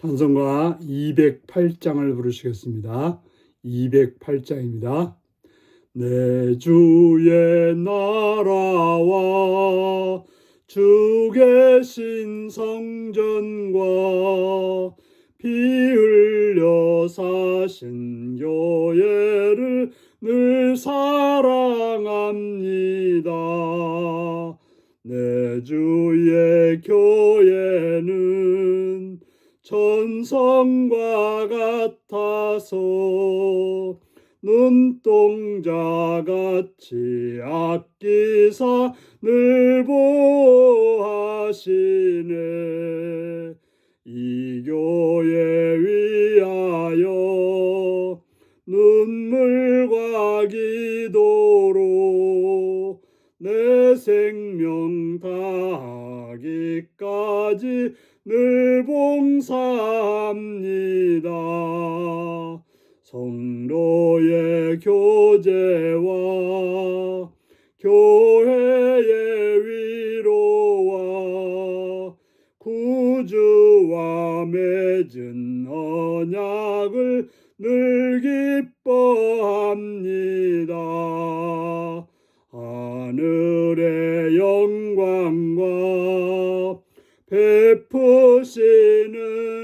찬송가 208장을 부르시겠습니다. 208장입니다. 내 주의 나라와 주 계신 성전과 피 흘려 사신 교회를 늘 사랑합니다. 내 주의 교회는 천성과 같아서 눈동자 같이 아끼사 늘 보호하시네 교회의 위로와 구주와 맺은 언약을 늘 기뻐합니다. 하늘의 영광과 베푸시는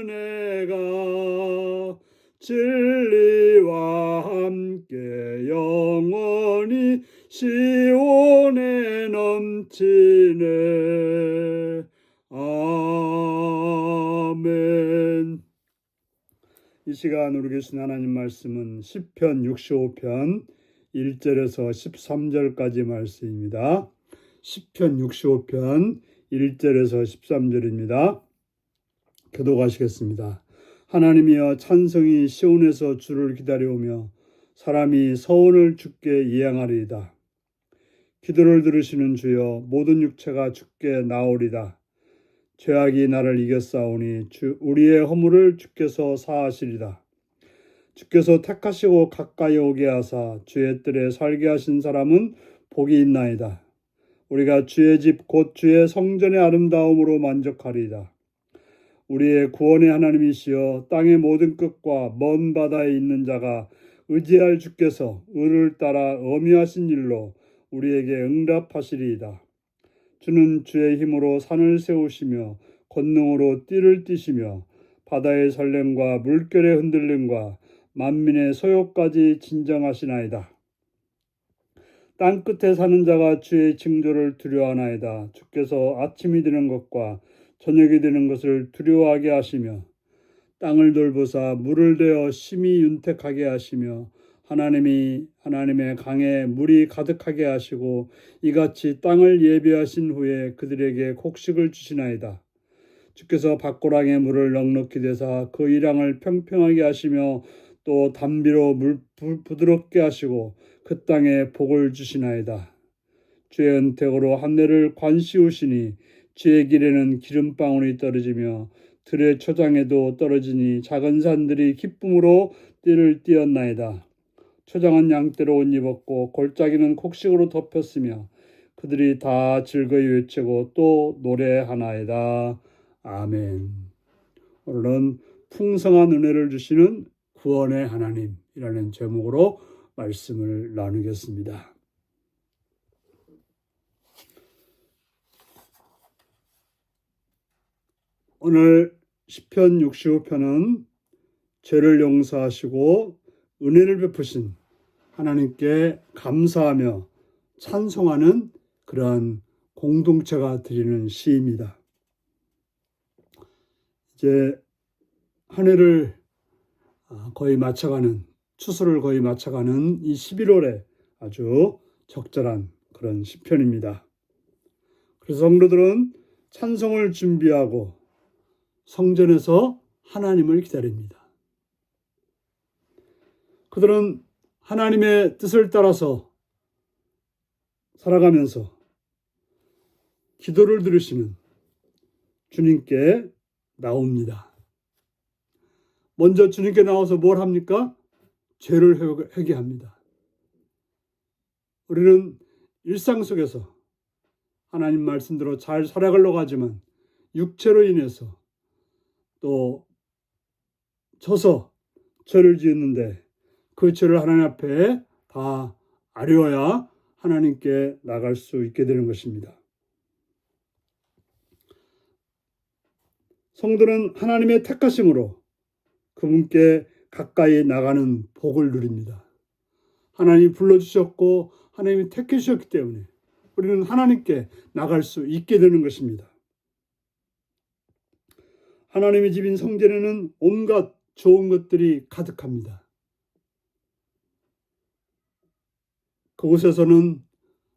애가 진리와 함께 영원히 시온에 넘치네. 아멘. 이 시간 우리 계신 하나님 말씀은 시편 65편 1절에서 13절까지 말씀입니다. 시편 65편 1절에서 13절입니다. 교도가시겠습니다. 하나님이여 찬성이 시온에서 주를 기다려오며 사람이 서원을 주께 예양하리이다. 기도를 들으시는 주여 모든 육체가 주께 나오리다. 죄악이 나를 이겼사오니 주 우리의 허물을 주께서 사하시리다. 주께서 택하시고 가까이 오게 하사 주의 뜰에 살게 하신 사람은 복이 있나이다. 우리가 주의 집 곧 주의 성전의 아름다움으로 만족하리이다. 우리의 구원의 하나님이시여 땅의 모든 끝과 먼 바다에 있는 자가 의지할 주께서 의를 따라 어미하신 일로 우리에게 응답하시리이다. 주는 주의 힘으로 산을 세우시며 권능으로 띠를 띠시며 바다의 설렘과 물결의 흔들림과 만민의 소욕까지 진정하시나이다. 땅 끝에 사는 자가 주의 징조를 두려워하나이다. 주께서 아침이 되는 것과 저녁이 되는 것을 두려워하게 하시며 땅을 돌보사 물을 대어 심히 윤택하게 하시며 하나님이 하나님의 강에 물이 가득하게 하시고 이같이 땅을 예비하신 후에 그들에게 곡식을 주시나이다. 주께서 밭고랑에 물을 넉넉히 대사 그 이랑을 평평하게 하시며 또 담비로 물 부- 부드럽게 하시고 그 땅에 복을 주시나이다. 주의 은택으로 한내를 관시우시니 주의 길에는 기름방울이 떨어지며 들의 초장에도 떨어지니 작은 산들이 기쁨으로 띠를 띄었나이다. 초장은 양떼로 옷 입었고 골짜기는 곡식으로 덮였으며 그들이 다 즐거이 외치고 또 노래하나이다. 아멘. 오늘은 풍성한 은혜를 주시는 구원의 하나님이라는 제목으로 말씀을 나누겠습니다. 오늘 시편 65편은 죄를 용서하시고 은혜를 베푸신 하나님께 감사하며 찬송하는 그러한 공동체가 드리는 시입니다. 이제 한 해를 아, 거의 마쳐가는 추수를 거의 마쳐가는 이 11월에 아주 적절한 그런 시편입니다. 그래서 성도들은 찬송을 준비하고 성전에서 하나님을 기다립니다. 그들은 하나님의 뜻을 따라서 살아가면서 기도를 들으시는 주님께 나옵니다. 먼저 주님께 나와서 뭘 합니까? 죄를 회개- 회개합니다. 우리는 일상 속에서 하나님 말씀대로 잘 살아가려고 하지만 육체로 인해서 또 져서 죄를 지었는데 그 죄를 하나님 앞에 다 아뢰어야 하나님께 나갈 수 있게 되는 것입니다. 성도는 하나님의 택하심으로 그분께 가까이 나가는 복을 누립니다. 하나님이 불러주셨고 하나님이 택해 주셨기 때문에 우리는 하나님께 나갈 수 있게 되는 것입니다. 하나님의 집인 성전에는 온갖 좋은 것들이 가득합니다. 그곳에서는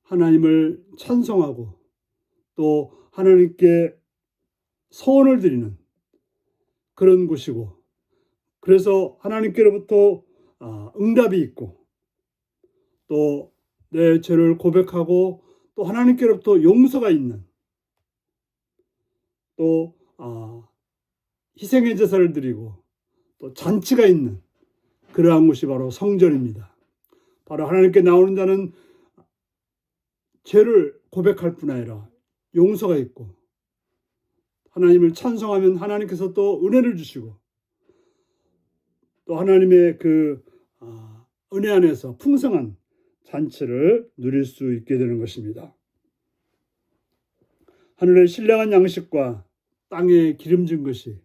하나님을 찬송하고 또 하나님께 소원을 드리는 그런 곳이고 그래서 하나님께로부터 아, 응답이 있고 또 내 죄를 고백하고 또 하나님께로부터 용서가 있는 또 아, 희생의 제사를 드리고 또 잔치가 있는 그러한 곳이 바로 성전입니다. 바로 하나님께 나오는 자는 죄를 고백할 뿐 아니라 용서가 있고 하나님을 찬송하면 하나님께서 또 은혜를 주시고 또 하나님의 그 아, 은혜 안에서 풍성한 잔치를 누릴 수 있게 되는 것입니다. 하늘의 신령한 양식과 땅에 기름진 것이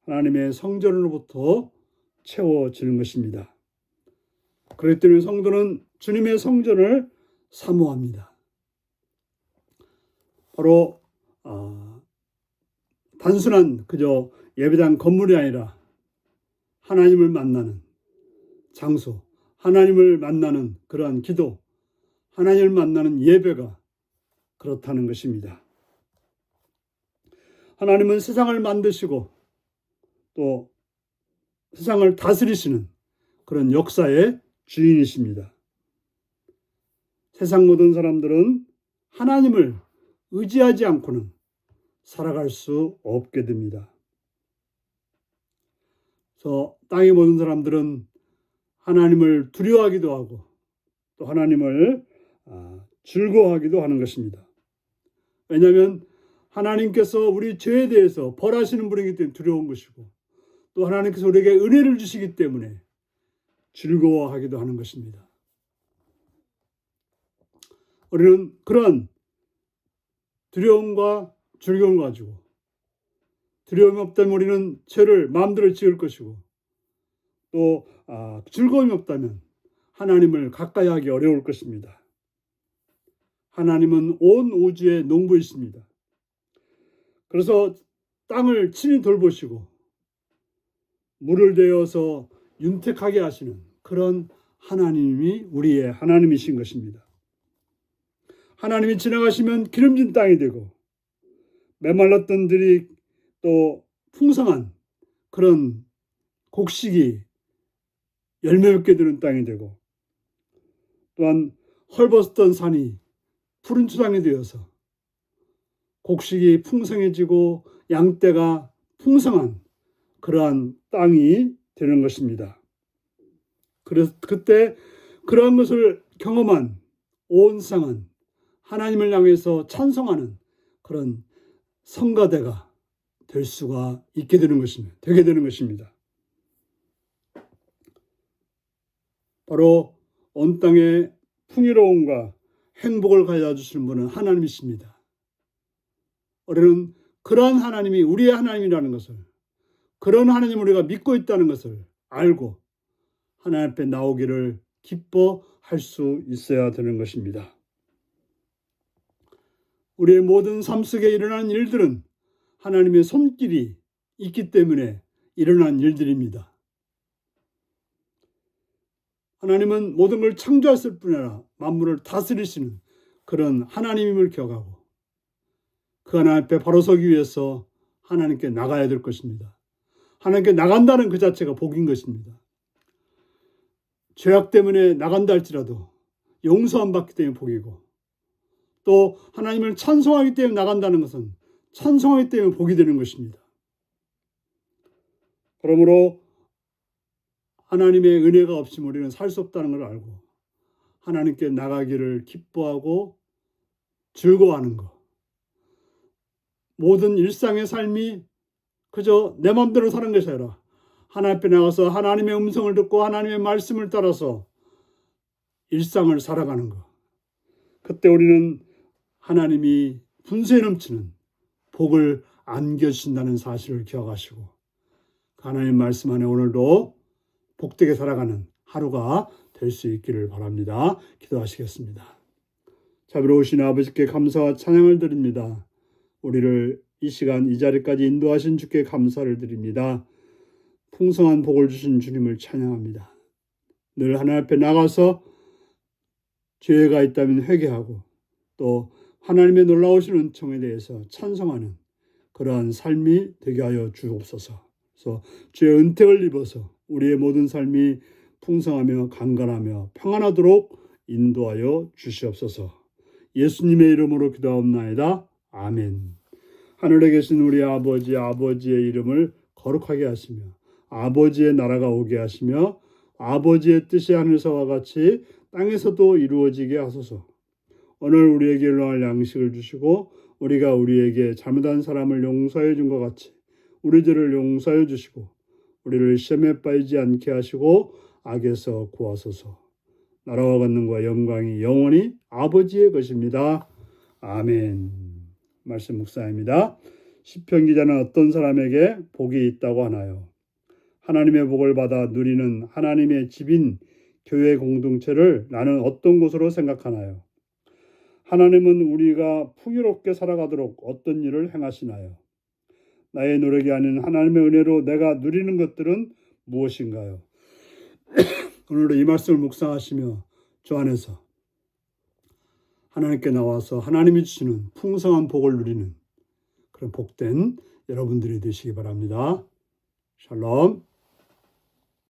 하나님의 성전으로부터 채워지는 것입니다. 때문에 성도는 주님의 성전을 사모합니다. 바로 아, 단순한 그저 예배당 건물이 아니라 하나님을 만나는 장소, 하나님을 만나는 그러한 기도, 하나님을 만나는 예배가 그렇다는 것입니다. 하나님은 세상을 만드시고 또 세상을 다스리시는 그런 역사의 주인이십니다. 세상 모든 사람들은 하나님을 의지하지 않고는 살아갈 수 없게 됩니다. 그래서 땅의 모든 사람들은 하나님을 두려워하기도 하고 또 하나님을 아, 즐거워하기도 하는 것입니다. 왜냐하면 하나님께서 우리 죄에 대해서 벌하시는 분이기 때문에 두려운 것이고 또 하나님께서 우리에게 은혜를 주시기 때문에 즐거워하기도 하는 것입니다. 우리는 그런 두려움과 즐거움을 가지고 두려움이 없다면 우리는 죄를 마음대로 지을 것이고 또 아, 즐거움이 없다면 하나님을 가까이 하기 어려울 것입니다. 하나님은 온 우주의 농부이십니다. 그래서 땅을 친히 돌보시고 물을 대어서 윤택하게 하시는 그런 하나님이 우리의 하나님이신 것입니다. 하나님이 지나가시면 기름진 땅이 되고 메말랐던 들이 또 풍성한 그런 곡식이 열매 맺게 되는 땅이 되고 또한 헐벗었던 산이 푸른 초당이 되어서 곡식이 풍성해지고 양떼가 풍성한 그러한 땅이 되는 것입니다. 그래서 그때 그러한 것을 경험한 온 세상은 하나님을 향해서 찬송하는 그런 성가대가 될 수가 있게 되는 것입니다. 되게 되는 것입니다. 바로 온 땅에 풍요로움과 행복을 가져 주시는 분은 하나님이십니다. 우리는 그러한 하나님이 우리의 하나님이라는 것을 그런 하나님을 우리가 믿고 있다는 것을 알고 하나님 앞에 나오기를 기뻐할 수 있어야 되는 것입니다. 우리의 모든 삶 속에 일어나는 일들은 하나님의 손길이 있기 때문에 일어난 일들입니다. 하나님은 모든 걸 창조했을 뿐 아니라 만물을 다스리시는 그런 하나님임을 기억하고 그 하나님 앞에 바로 서기 위해서 하나님께 나가야 될 것입니다. 하나님께 나간다는 그 자체가 복인 것입니다. 죄악 때문에 나간다 할지라도 용서함 받기 때문에 복이고 또 하나님을 찬송하기 때문에 나간다는 것은 찬송하기 때문에 복이 되는 것입니다. 그러므로 하나님의 은혜가 없이면 우리는 살 수 없다는 걸 알고 하나님께 나가기를 기뻐하고 즐거워하는 것. 모든 일상의 삶이 그저 내 마음대로 사는 것이 아니라 하나님 앞에 나가서 하나님의 음성을 듣고 하나님의 말씀을 따라서 일상을 살아가는 것. 그때 우리는 하나님이 분쇄 넘치는 복을 안겨주신다는 사실을 기억하시고 그 하나님 말씀 안에 오늘도 복되게 살아가는 하루가 될 수 있기를 바랍니다. 기도하시겠습니다. 자비로우신 아버지께 감사와 찬양을 드립니다. 우리를 이 시간 이 자리까지 인도하신 주께 감사를 드립니다. 풍성한 복을 주신 주님을 찬양합니다. 늘 하나님 앞에 나가서 죄가 있다면 회개하고 또 하나님의 놀라우신 은총에 대해서 찬성하는 그러한 삶이 되게 하여 주옵소서. 그래서 주의 은택을 입어서 우리의 모든 삶이 풍성하며 강건하며 평안하도록 인도하여 주시옵소서. 예수님의 이름으로 기도하옵나이다. 아멘. 하늘에 계신 우리 아버지 아버지의 이름을 거룩하게 하시며 아버지의 나라가 오게 하시며 아버지의 뜻이 하늘에서와 같이 땅에서도 이루어지게 하소서. 오늘 우리에게 일용할 양식을 주시고 우리가 우리에게 잘못한 사람을 용서해 준 것 같이 우리 죄를 용서해 주시고 우리를 시험에 빠지지 않게 하시고 악에서 구하소서. 나라와 권능과 영광이 영원히 아버지의 것입니다. 아멘. 말씀 묵사입니다. 시편 기자는 어떤 사람에게 복이 있다고 하나요? 하나님의 복을 받아 누리는 하나님의 집인 교회 공동체를 나는 어떤 곳으로 생각하나요? 하나님은 우리가 풍요롭게 살아가도록 어떤 일을 행하시나요? 나의 노력이 아닌 하나님의 은혜로 내가 누리는 것들은 무엇인가요? 오늘도 이 말씀을 묵상하시며 주 안에서 하나님께 나와서 하나님이 주시는 풍성한 복을 누리는 그런 복된 여러분들이 되시기 바랍니다. 샬롬.